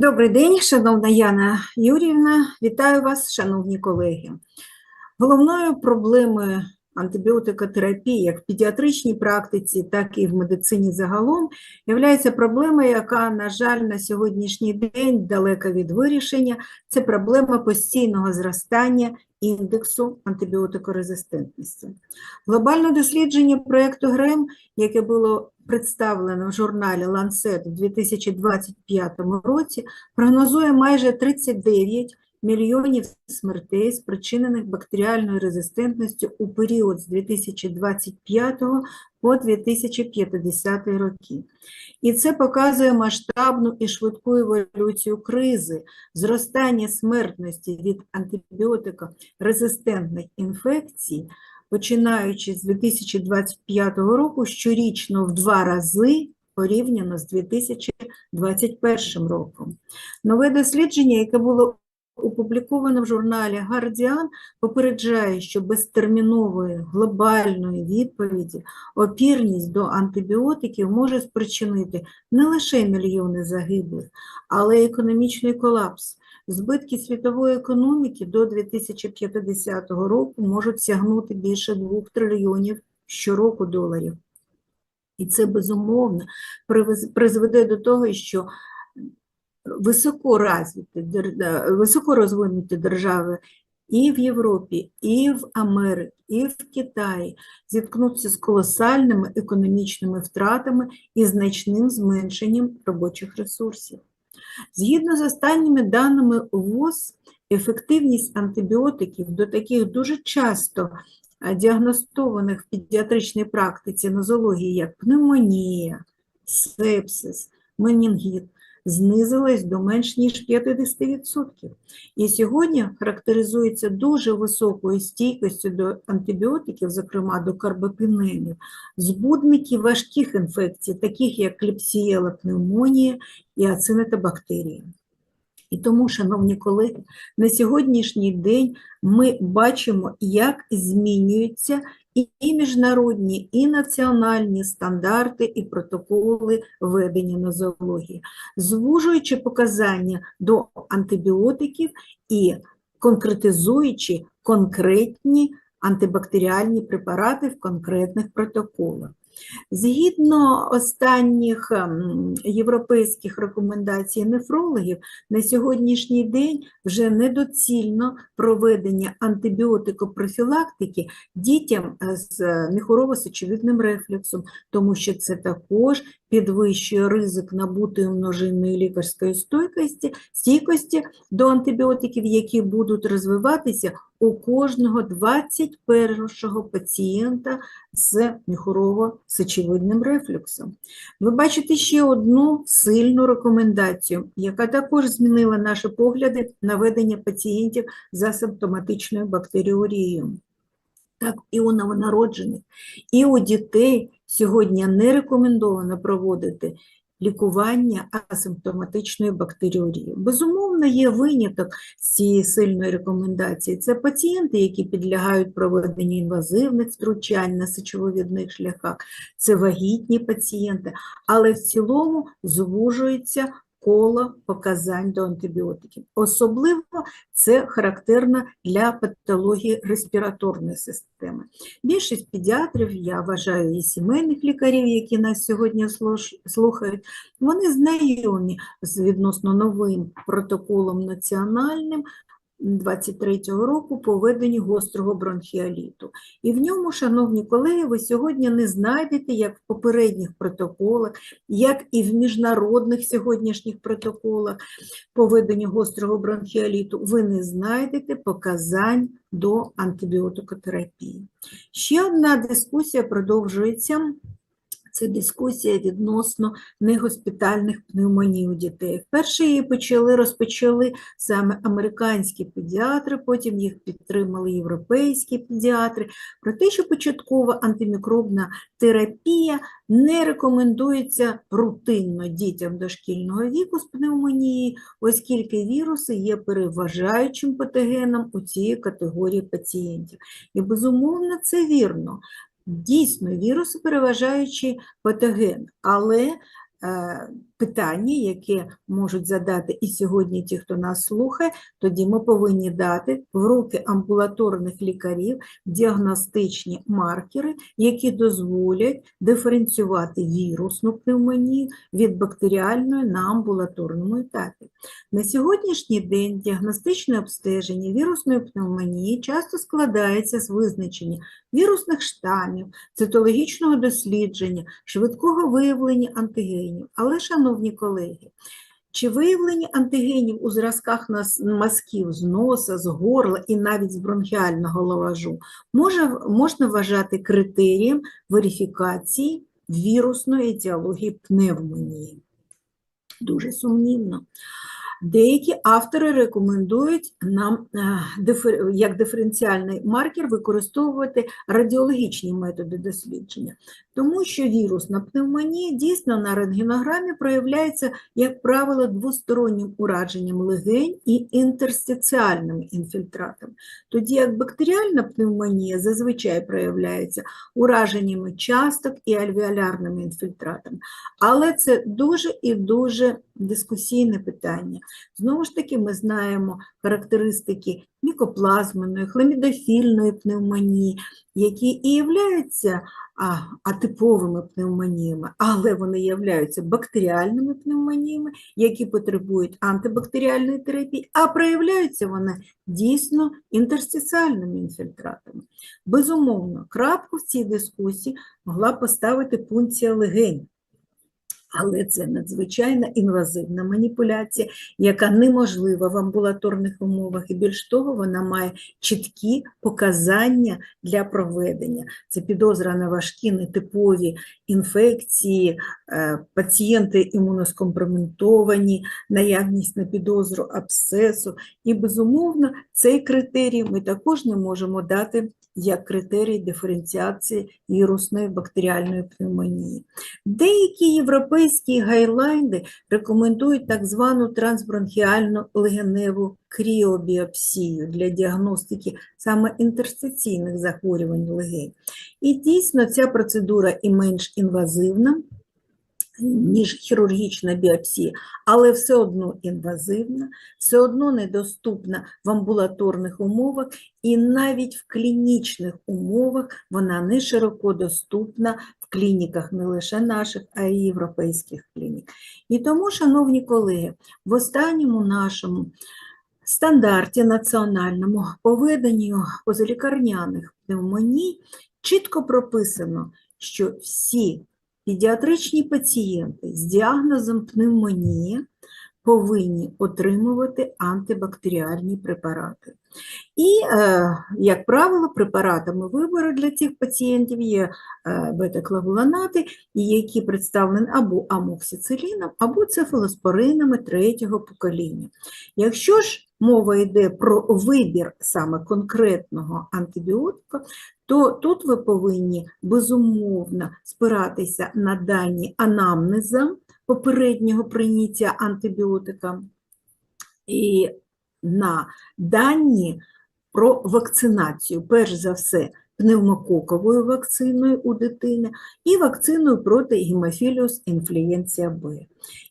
Добрий день, шановна Яна Юрівна. Вітаю вас, шановні колеги. Головною проблемою антибіотикотерапії як в педіатричній практиці, так і в медицині загалом є проблема, яка, на жаль, на сьогоднішній день далека від вирішення. Це проблема постійного зростання індексу антибіотикорезистентності. Глобальне дослідження проєкту ГРЕМ, яке було представлено в журналі Lancet у 2025 році, прогнозує майже 39 мільйонів смертей, спричинених бактеріальною резистентністю у період з 2025 по 2050 роки. І це показує масштабну і швидку еволюцію кризи, зростання смертності від антибіотикорезистентних інфекцій, починаючи з 2025 року щорічно в два рази порівняно з 2021 роком. Нове дослідження, яке було опубліковано в журналі Guardian, попереджає, що без термінової глобальної відповіді опірність до антибіотиків може спричинити не лише мільйони загиблих, але й економічний колапс. Збитки світової економіки до 2050 року можуть сягнути більше 2 трильйонів щороку доларів. І це безумовно призведе до того, що високо розвинуті держави і в Європі, і в Америці, і в Китаї зіткнуться з колосальними економічними втратами і значним зменшенням робочих ресурсів. Згідно з останніми даними ВОЗ, ефективність антибіотиків до таких дуже часто діагностованих в педіатричній практиці нозології, як пневмонія, сепсис, менінгіт, знизилась до менш ніж 50%. І сьогодні характеризується дуже високою стійкістю до антибіотиків, зокрема до карбопінемів, збудники важких інфекцій, таких як кліпсієла пневмонія і ацинотобактерії. І тому, шановні колеги, на сьогоднішній день ми бачимо, як змінюються і міжнародні, і національні стандарти і протоколи ведення нозології, звужуючи показання до антибіотиків і конкретизуючи конкретні антибактеріальні препарати в конкретних протоколах. Згідно останніх ем, європейських рекомендацій нефрологів, на сьогоднішній день вже недоцільно проведення антибіотикопрофілактики дітям е, з міхорово-сечовидним рефлюксом, тому що це також підвищує ризик набутої множинної лікарської стійкості, стійкості до антибіотиків, які будуть розвиватися у кожного 21-го пацієнта з міхорово-сечовидним рефлюксом. Ви бачите ще одну сильну рекомендацію, яка також змінила наші погляди на ведення пацієнтів з асимптоматичною бактеріорією. Так, і у новонароджених, і у дітей сьогодні не рекомендовано проводити лікування асимптоматичної бактеріорії. Безумовно, є виняток з цієї сильної рекомендації. Це пацієнти, які підлягають проведенню інвазивних втручань на сечововідних шляхах, це вагітні пацієнти, але в цілому звужується коло показань до антибіотиків. Особливо це характерно для патології респіраторної системи. Більшість педіатрів, я вважаю, і сімейних лікарів, які нас сьогодні слухають, вони знайомі з відносно новим протоколом національним 23-го року по веденню гострого бронхіаліту. І в ньому, шановні колеги, ви сьогодні не знайдете, як в попередніх протоколах, як і в міжнародних сьогоднішніх протоколах по веденню гострого бронхіаліту, ви не знайдете показань до антибіотикотерапії. Ще одна дискусія продовжується. Це дискусія відносно негоспітальних пневмоній у дітей. Вперше її почали, розпочали саме американські педіатри, потім їх підтримали європейські педіатри, про те, що початкова антимікробна терапія не рекомендується рутинно дітям дошкільного віку з пневмонією, оскільки віруси є переважаючим патогеном у цій категорії пацієнтів. І, безумовно, це вірно. Дійсно, віруси переважаючи патоген, але питання, яке можуть задати і сьогодні ті, хто нас слухає, тоді ми повинні дати в руки амбулаторних лікарів діагностичні маркери, які дозволять диференціювати вірусну пневмонію від бактеріальної на амбулаторному етапі. На сьогоднішній день діагностичне обстеження вірусної пневмонії часто складається з визначення вірусних штамів, цитологічного дослідження, швидкого виявлення антигенів. Але, шановні колеги, чи виявлення антигенів у зразках мазків з носа, з горла і навіть з бронхіального лаважу може, можна вважати критерієм верифікації вірусної етіології пневмонії? Дуже сумнівно. Деякі автори рекомендують нам е, як диференціальний маркер використовувати радіологічні методи дослідження, тому що вірусна пневмонія дійсно на рентгенограмі проявляється, як правило, двостороннім ураженням легень і інтерстиціальним інфільтратом, тоді як бактеріальна пневмонія зазвичай проявляється ураженнями часток і альвеолярними інфільтратами. Але це дуже і дуже дискусійне питання. Знову ж таки, ми знаємо характеристики мікоплазменої, хламідофільної пневмонії, які і являються а, атиповими пневмоніями, але вони являються бактеріальними пневмоніями, які потребують антибактеріальної терапії, а проявляються вони дійсно інтерстиціальними інфільтратами. Безумовно, крапку в цій дискусії могла поставити пункція легень. Але це надзвичайно інвазивна маніпуляція, яка неможлива в амбулаторних умовах, і більш того, вона має чіткі показання для проведення. Це підозра на важкі нетипові інфекції, е, пацієнти імуноскомпроментовані, наявність на підозру абсцесу. І, безумовно, цей критерій ми також не можемо дати як критерій диференціації вірусної бактеріальної пневмонії. Деякі європейські гайлайни рекомендують так звану трансбронхіальну легеневу кріобіопсію для діагностики саме інтерстиційних захворювань легень. І дійсно ця процедура і менш інвазивна, ніж хірургічна біопсія, але все одно інвазивна, все одно недоступна в амбулаторних умовах, і навіть в клінічних умовах вона не широко доступна в клініках не лише наших, а й європейських клінік. І тому, шановні колеги, в останньому нашому стандарті національному по веденню позалікарняних пневмоній чітко прописано, що всі педіатричні пацієнти з діагнозом пневмонія повинні отримувати антибактеріальні препарати. І, е, як правило, препаратами вибору для цих пацієнтів є е, бета-клавуланати, які представлені або амоксициліном, або цефалоспоринами третього покоління. Якщо ж мова йде про вибір саме конкретного антибіотика, то тут ви повинні безумовно спиратися на дані анамнеза попереднього прийняття антибіотика і на дані про вакцинацію, перш за все, пневмококовою вакциною у дитини і вакциною проти гемофіліус інфлюенція Б.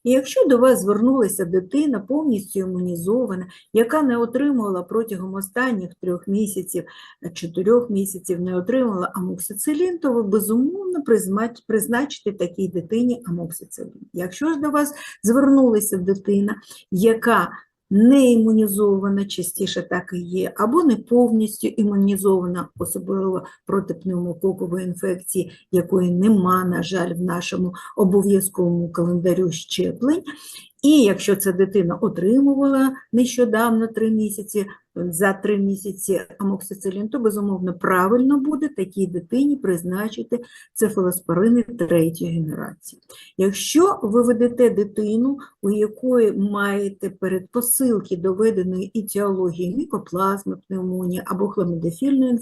І якщо до вас звернулася дитина повністю імунізована, яка не отримувала протягом останніх трьох місяців, чотирьох місяців не отримала амоксицилін, то ви безумовно признач- призначите такій дитині амоксицилін. Якщо ж до вас звернулася дитина, яка не імунізована, частіше так і є, або не повністю імунізована, особливо проти пневмококової інфекції, якої нема, на жаль, в нашому обов'язковому календарю щеплень. І якщо ця дитина отримувала нещодавно три місяці, за три місяці амоксицилін, то безумовно правильно буде такій дитині призначити цефалоспорини третьої генерації. Якщо ви ведете дитину, у якої маєте передпосилки доведеної етіології мікоплазми, пневмонії або хламідофільної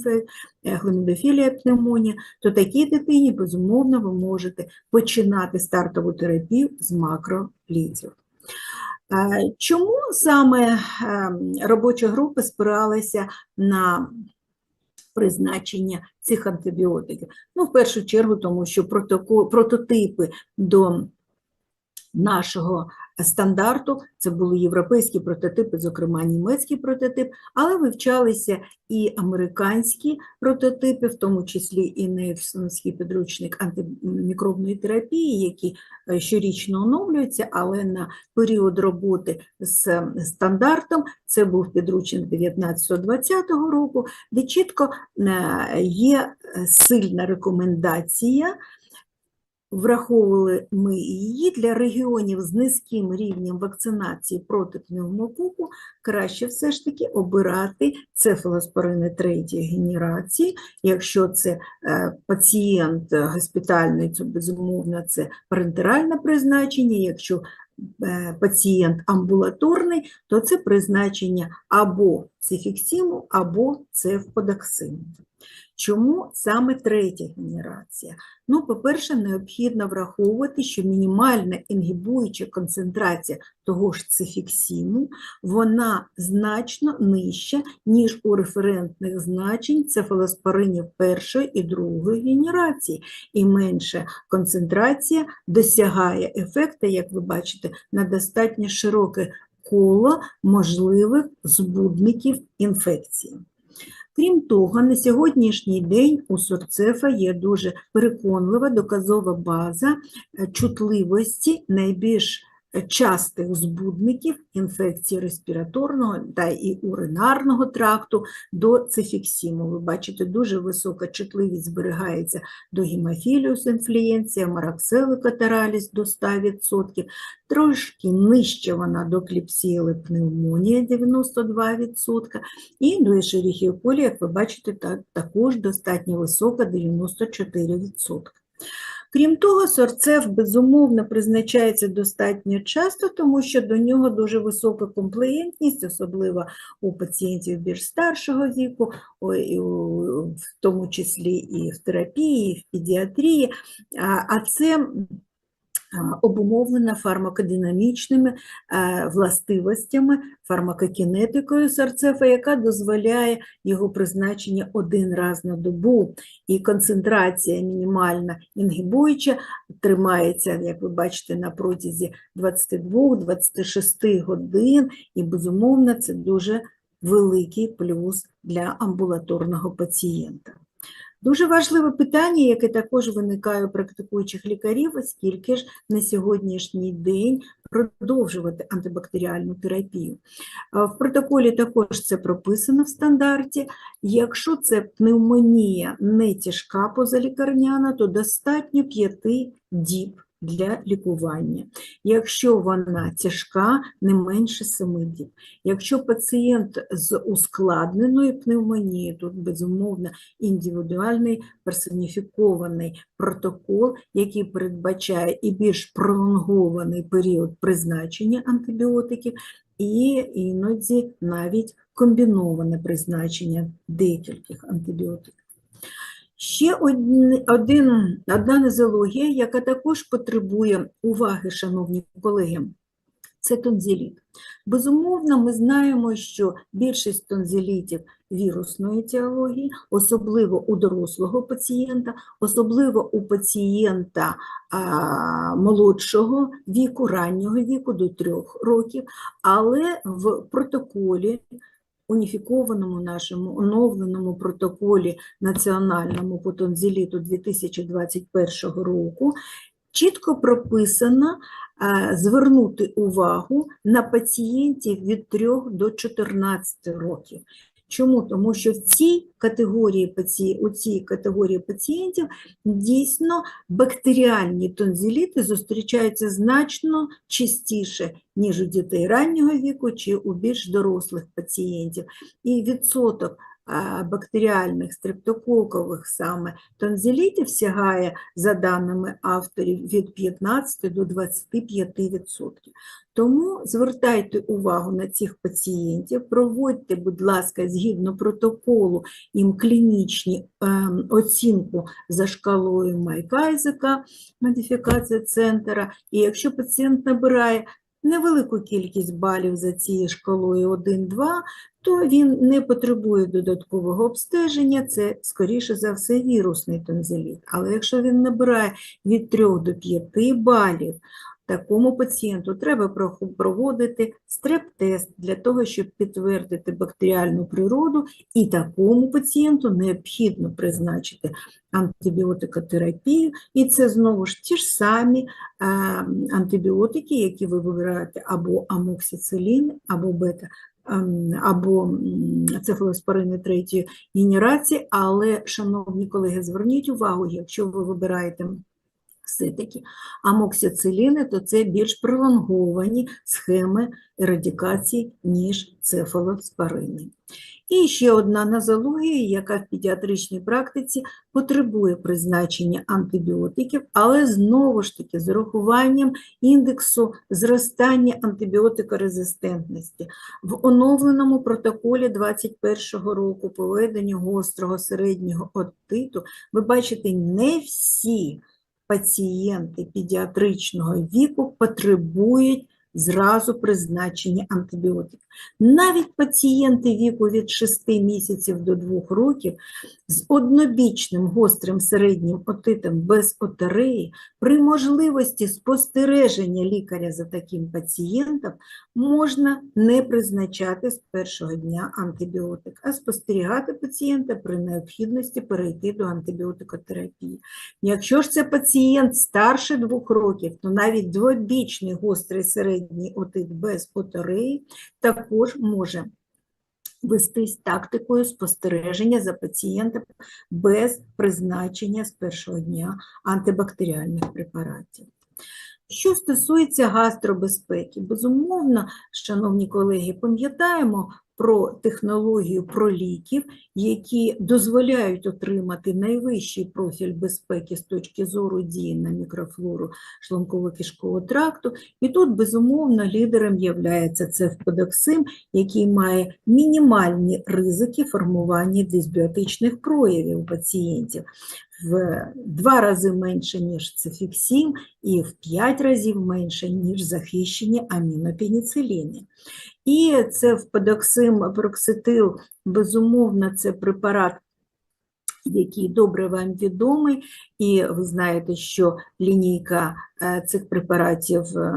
хламідофілія пневмонія, то такій дитині, безумовно, ви можете починати стартову терапію з макролітів. Е, Чому саме ем, робоча група спиралася на призначення цих антибіотиків? Ну, в першу чергу, тому що прототипи до нашого стандарту. Це були європейські прототипи, зокрема німецький прототип, але вивчалися і американські прототипи, в тому числі і Нейвсонський підручник антимікробної терапії, які е, щорічно оновлюються, але на період роботи з е, стандартом це був підручник 19-20 року, де чітко е, є сильна рекомендація Враховували ми її для регіонів з низьким рівнем вакцинації проти пневмококу, краще все ж таки обирати цефалоспорини третьої генерації. Якщо це е, пацієнт госпітальний, то безумовно це парентеральне призначення, якщо е, пацієнт амбулаторний, то це призначення або цифіксиму, або цефподоксиму. Чому саме третя генерація? Ну, по-перше, необхідно враховувати, що мінімальна інгібуюча концентрація того ж цифіксіну, вона значно нижча, ніж у референтних значень цефалоспоринів першої і другої генерації, і менша концентрація досягає ефекту, як ви бачите, на достатньо широке коло можливих збудників інфекції. Крім того, на сьогоднішній день у Сорцефа є дуже переконлива доказова база е, чутливості найбільш частих збудників інфекції респіраторного та і уринарного тракту до цифіксіму. Ви бачите, дуже висока чутливість зберігається до гемофіліус інфлюенція, мараксели катараліс до 100%, трошки нижче вона до кліпсіли пневмонія 92%, і до ешеріхіоколі, як ви бачите, також достатньо висока 94%. Крім того, сорцев, безумовно, призначається достатньо часто, тому що до нього дуже висока комплеєнтність, особливо у пацієнтів більш старшого віку, в тому числі і в терапії, і в педіатрії. А це обумовлена фармакодинамічними е, властивостями, фармакокінетикою сарцефа, яка дозволяє його призначення один раз на добу, і концентрація мінімальна інгібуюча тримається, як ви бачите, на протязі 22-26 годин, і, безумовно, це дуже великий плюс для амбулаторного пацієнта. Дуже важливе питання, яке також виникає у практикуючих лікарів, оскільки ж на сьогоднішній день продовжувати антибактеріальну терапію. В протоколі також це прописано в стандарті. Якщо це пневмонія не тяжка позалікарняна, то достатньо 5 діб для лікування. Якщо вона тяжка, не менше 7 діб. Якщо пацієнт з ускладненою пневмонією, тут, безумовно, індивідуальний персоніфікований протокол, який передбачає і більш пролонгований період призначення антибіотиків, і іноді навіть комбіноване призначення декількох антибіотиків. Ще один, одна нозологія, яка також потребує уваги, шановні колеги, це тонзиліт. Безумовно, ми знаємо, що більшість тонзилітів вірусної етіології, особливо у дорослого пацієнта, особливо у пацієнта а, молодшого віку, раннього віку до трьох років, але в протоколі уніфікованому нашому оновленому протоколі національному по тонзиліту 2021 року чітко прописано звернути увагу на пацієнтів від 3 до 14 років. Чому? Тому що в цій категорії у цій категорії пацієнтів дійсно бактеріальні тонзиліти зустрічаються значно частіше, ніж у дітей раннього віку чи у більш дорослих пацієнтів. І відсоток бактеріальних стрептококових саме тонзилітів сягає, за даними авторів, від 15 до 25%. Тому звертайте увагу на цих пацієнтів, проводьте, будь ласка, згідно протоколу їм клінічні е, оцінку за шкалою Майкайзека, модифікація центра, і якщо пацієнт набирає невелику кількість балів за цією шкалою 1-2, то він не потребує додаткового обстеження, це, скоріше за все, вірусний тонзиліт. Але якщо він набирає від 3 до 5 балів, такому пацієнту. Треба проводити стреп-тест для того, щоб підтвердити бактеріальну природу, і такому пацієнту необхідно призначити антибіотикотерапію, і це знову ж ті ж самі е, антибіотики, які ви вибираєте або амоксицилін, або бета, ем, або цефалоспорини третьої генерації, але, шановні колеги, зверніть увагу, якщо ви вибираєте все-таки амоксициліни, то це більш пролонговані схеми ерадикації, ніж цефалоспорини. І ще одна нозологія, яка в педіатричній практиці потребує призначення антибіотиків, але знову ж таки з урахуванням індексу зростання антибіотикорезистентності. В оновленому протоколі 2021 року по веденню гострого середнього отиту ви бачите, не всі пацієнти педіатричного віку потребують зразу призначення антибіотиків. Навіть пацієнти віку від 6 місяців до 2 років з однобічним гострим середнім отитом без отереї при можливості спостереження лікаря за таким пацієнтом можна не призначати з першого дня антибіотик, а спостерігати пацієнта при необхідності перейти до антибіотикотерапії. Якщо ж це пацієнт старше 2 років, то навіть двобічний гострий середній отит без отереї також може вестись тактикою спостереження за пацієнтом без призначення з першого дня антибактеріальних препаратів. Що стосується гастробезпеки, безумовно, шановні колеги, пам'ятаємо про технологію проліків, які дозволяють отримати найвищий профіль безпеки з точки зору дії на мікрофлору шлунково-кишкового тракту. І тут, безумовно, лідером є цефподоксим, який має мінімальні ризики формування дисбіотичних проявів у пацієнтів в два рази менше, ніж цефіксім, і в п'ять разів менше, ніж захищені амінопеніциліни. І це впадоксим прокситил, безумовно, це препарат, який добре вам відомий, і ви знаєте, що лінійка цих препаратів е,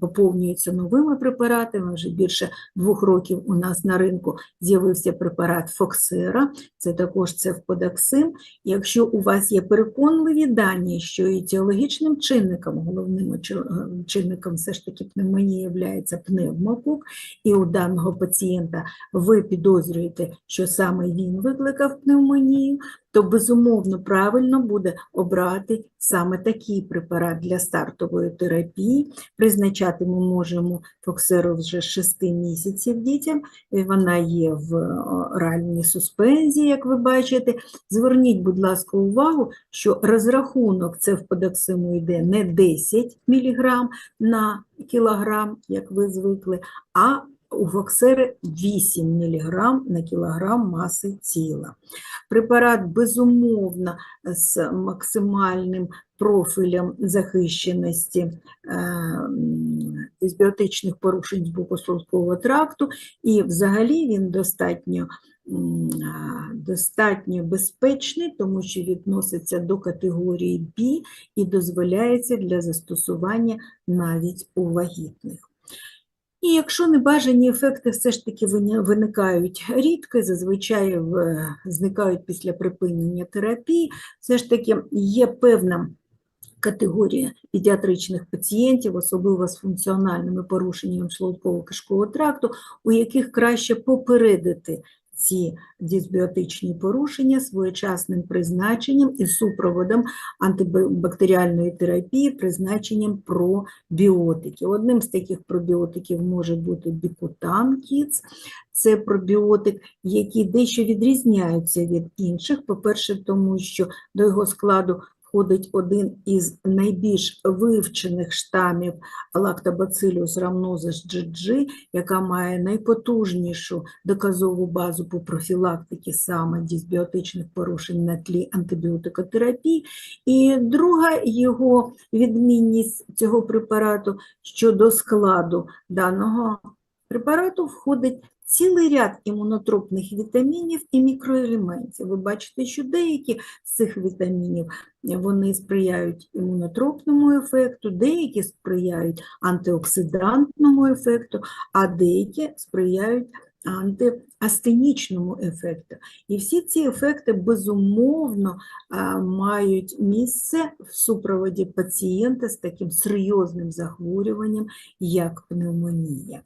поповнюється новими препаратами. Вже більше двох років у нас на ринку з'явився препарат Фоксера, це також цефподоксим. Якщо у вас є переконливі дані, що етіологічним чинником, головним очи- чинником все ж таки пневмонії є пневмокок, і у даного пацієнта ви підозрюєте, що саме він викликав пневмонію, то безумовно правильно буде обрати саме такий препарат для стартової терапії. Призначати ми можемо фоксеру вже з 6 місяців дітям, і вона є в оральній суспензії, як ви бачите. Зверніть, будь ласка, увагу, що розрахунок цефподоксиму йде не 10 мг на кілограм, як ви звикли, а у фоксери 8 мг на кілограм маси тіла. Препарат, безумовно, з максимальним профілем захищеності е, м, дисбіотичних порушень з боку шлункового тракту, і взагалі він достатньо, достатньо безпечний, тому що відноситься до категорії B і дозволяється для застосування навіть у вагітних. І якщо небажані ефекти все ж таки виникають рідко, зазвичай зникають після припинення терапії, все ж таки є певна категорія педіатричних пацієнтів, особливо з функціональними порушеннями шлунково-кишкового тракту, у яких краще попередити ці дисбіотичні порушення своєчасним призначенням і супроводом антибактеріальної терапії, призначенням пробіотиків. Одним з таких пробіотиків може бути бікутан кіц. Це пробіотик, який дещо відрізняється від інших. По-перше, тому що до його складу входить один із найбільш вивчених штамів Lactobacillus rhamnosus GG, яка має найпотужнішу доказову базу по профілактиці саме дисбіотичних порушень на тлі антибіотикотерапії. І друга його відмінність цього препарату щодо складу даного препарату входить цілий ряд імунотропних вітамінів і мікроелементів. Ви бачите, що деякі з цих вітамінів вони сприяють імунотропному ефекту, деякі сприяють антиоксидантному ефекту, а деякі сприяють антиастенічному ефекту. І всі ці ефекти безумовно мають місце в супроводі пацієнта з таким серйозним захворюванням, як пневмонія.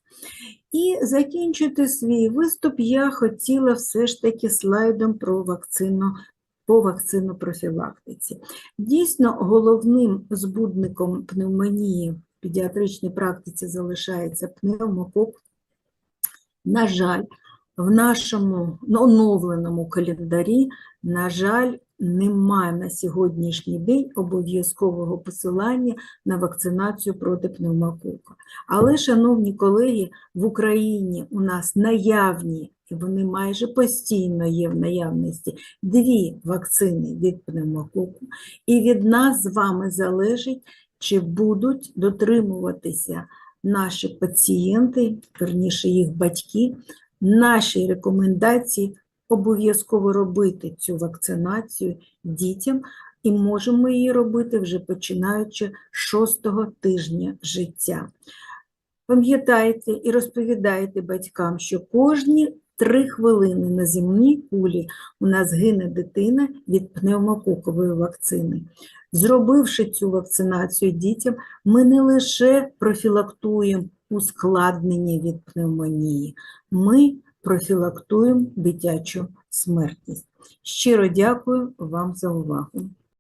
І закінчити свій виступ я хотіла все ж таки слайдом про вакцину по вакцинопрофілактиці. Дійсно, головним збудником пневмонії в педіатричній практиці залишається пневмокок. На жаль, в нашому оновленому календарі, на жаль, немає на сьогоднішній день обов'язкового посилання на вакцинацію проти пневмокока. Але, шановні колеги, в Україні у нас наявні, і вони майже постійно є в наявності, дві вакцини від пневмококу, і від нас з вами залежить, чи будуть дотримуватися наші пацієнти, верніше їх батьки, наші рекомендації обов'язково робити цю вакцинацію дітям, і можемо її робити вже починаючи шостого тижня життя. Пам'ятайте і розповідайте батькам, що кожні три хвилини на земній кулі у нас гине дитина від пневмококової вакцини. Зробивши цю вакцинацію дітям, ми не лише профілактуємо ускладнення від пневмонії, ми профілактуємо дитячу смертність. Щиро дякую вам за увагу.